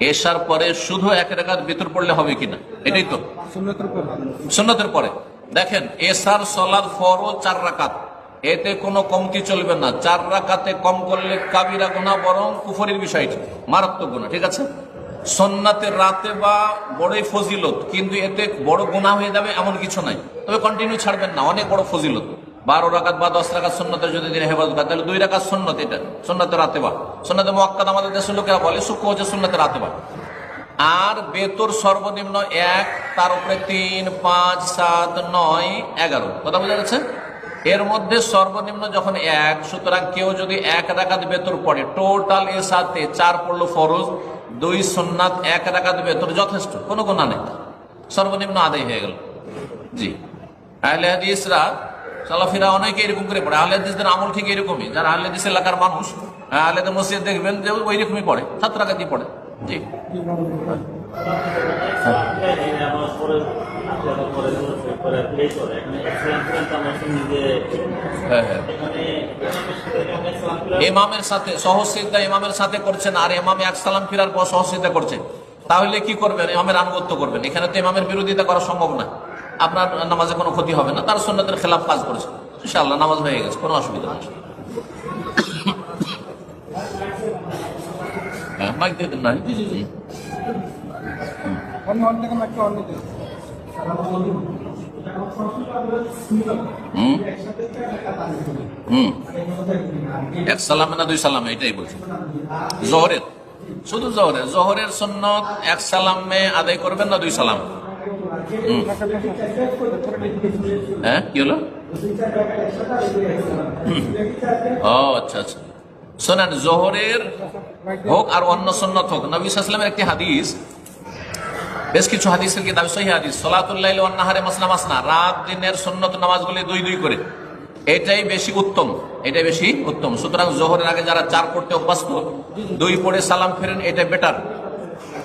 এসার পরে শুধু এক রেখাত ভিতর পড়লে হবে কিনা? এটাই তো। সুন্নতের পরে। দেখেন এসার সলাদ ফরজ চার রাকাত। এতে কোনো কমতি চলবে না। চার রাকাতে কম করলে কাবিরা গুণা বরং কুফরির বিষয়টি মারাত্মক গুণা ঠিক আছে? সন্নাতের রাতে বা বড়ই ফজিলত কিন্তু এতে বড় গুণা হয়ে যাবে এমন কিছু নাই। তবে কন্টিনিউ ছাড়বেন না অনেক বড় ফজিলত। বারো রাকাত বা দশ রাকাত সন্ন্যতের যদি দিনে হেফাজত করে তাহলে দুই রাকাত সন্ন্যত এটা সন্ন্যতে রাতে বা সন্ন্যতে মক্কাদ আমাদের দেশের লোকেরা বলে সূক্ষ্ম হচ্ছে সন্ন্যতে রাতে বা আর বেতর সর্বনিম্ন এক, তার উপরে তিন, পাঁচ, সাত, নয়, এগারো। কথা বোঝা গেছে? এর মধ্যে সর্বনিম্ন যখন এক, সুতরাং কেউ যদি এক রাকাত বেতর পড়ে, টোটাল এর সাথে চার পড়ল ফরজ, দুই সন্ন্যাত এক রাকাত বেতর যথেষ্ট, কোনো গুণা নেই। সর্বনিম্ন আদায় হয়ে গেল। জি। আহলে হাদিসরা চলাফেরা অনেকে এরকম করে পড়ে। আহলে আমল ঠিক এরকমই। যারা আহলে হাদিস এলাকার মানুষ আহলে মসজিদ দেখবেন যে ওই রকমই পড়ে সাত রাকাতই পড়ে। জি। হ্যাঁ হ্যাঁ। ইমামের সাথে সাথে আর ইমাম ফিরার পর তাহলে কি করবেন? ইমামের আনুগত্য করবেন। এখানে তো ইমামের বিরোধিতা করা সম্ভব না। আপনার নামাজে কোনো ক্ষতি হবে না, তার সন্ন্যতের খেলাফ কাজ করেছে। ইনশাআল্লাহ, নামাজ হয়ে গেছে, কোনো অসুবিধা নেই। হ্যাঁ না। এক সালামে না দুই সালামে, এটাই বলছি। জহরের, শুধু জহরের জহরের সন্ন্যত এক সালামে আদায় করবেন না দুই সালাম। হ্যাঁ কি হলো। ও আচ্ছা আচ্ছা। শোনেন, জোহরের হোক আর অন্য সন্ন্যত হোক, নবী সাল্লামের একটি হাদিস, বেশ কিছু হাদিসের কিতাব, সহি হাদিস সলাতুল্লাহ নাহারে মাসনা মাসনা, রাত দিনের সন্ন্যত নামাজগুলি দুই দুই করে। এটাই বেশি উত্তম, এটাই বেশি উত্তম। সুতরাং জোহরের আগে যারা চার পড়তে অভ্যস্ত, দুই পড়ে সালাম ফেরেন এটা বেটার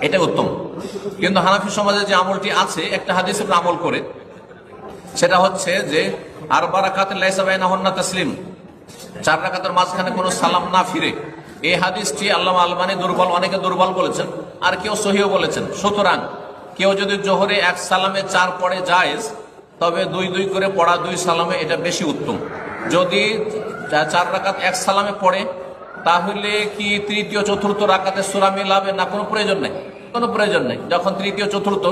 এটাই উত্তম। কিন্তু হানাফি সমাজে যে আমলটি আছে, একটা হাদিস আমল করে, সেটা হচ্ছে যে, আর তসলিম। চার রাকাতের মাঝখানে কোনো সালাম না ফিরে। এই হাদিসটি আল্লাহ আলমানি দুর্বল, অনেকে দুর্বল বলেছেন, আর কেউ সহিও বলেছেন। সুতরাং, কেউ যদি জোহরে এক সালামে চার পড়ে যায় তবে দুই দুই করে পড়া দুই সালামে এটা বেশি উত্তম। যদি চার রাকাত এক সালামে পড়ে তাহলে কি তৃতীয় চতুর্থ রাকাতে সুরা মিলাবে? না কোনো প্রয়োজন নেই। কোনো প্রয়োজন নেই। যখন তৃতীয় চতুর্থ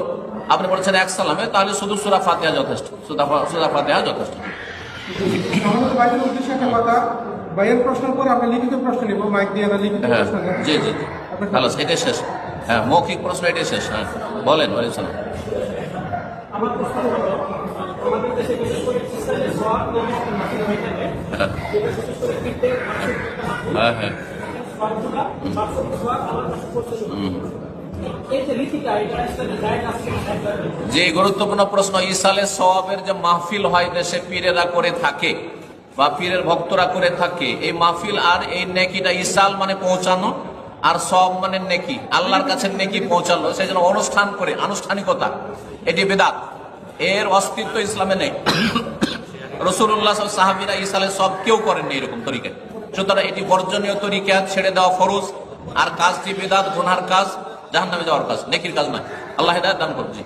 আপনি বলছেন এক সালামে তাহলে শুধু সুরা ফাতিহা যথেষ্ট। সুরা ফা- সুরা যথেষ্ট। হ্যাঁ। জি জি জি। ভালো এটাই শেষ। হ্যাঁ মৌখিক প্রশ্ন এটাই শেষ। হ্যাঁ বলেন বলেন আমাদের যে গুরুত্বপূর্ণ প্রশ্ন ইসালে সওয়াবের যে মাহফিল হয়, দেশে পীরেরা করে থাকে বা পীরের ভক্তরা করে থাকে, এই মাহফিল আর এই নেকিটা ইসাল মানে পৌঁছানো আর সব মানে নেকি, আল্লাহর কাছে নেকি পৌঁছালো সেই জন্য অনুষ্ঠান করে, আনুষ্ঠানিকতা, এটি বেদাত। এর অস্তিত্ব ইসলামে নেই। রসুল্লাহ সাহাবিরা ইসালে সব কেউ করেননি এরকম তরিকায়। সুতরাং এটি বর্জনীয় তরিকা ছেড়ে দেওয়া ফরজ। আর কাজটি বেদাত, গুনার কাজ, জাহান্নামে যাওয়ার কাজ, নেকির কাজ নয়। আল্লাহ দান করছি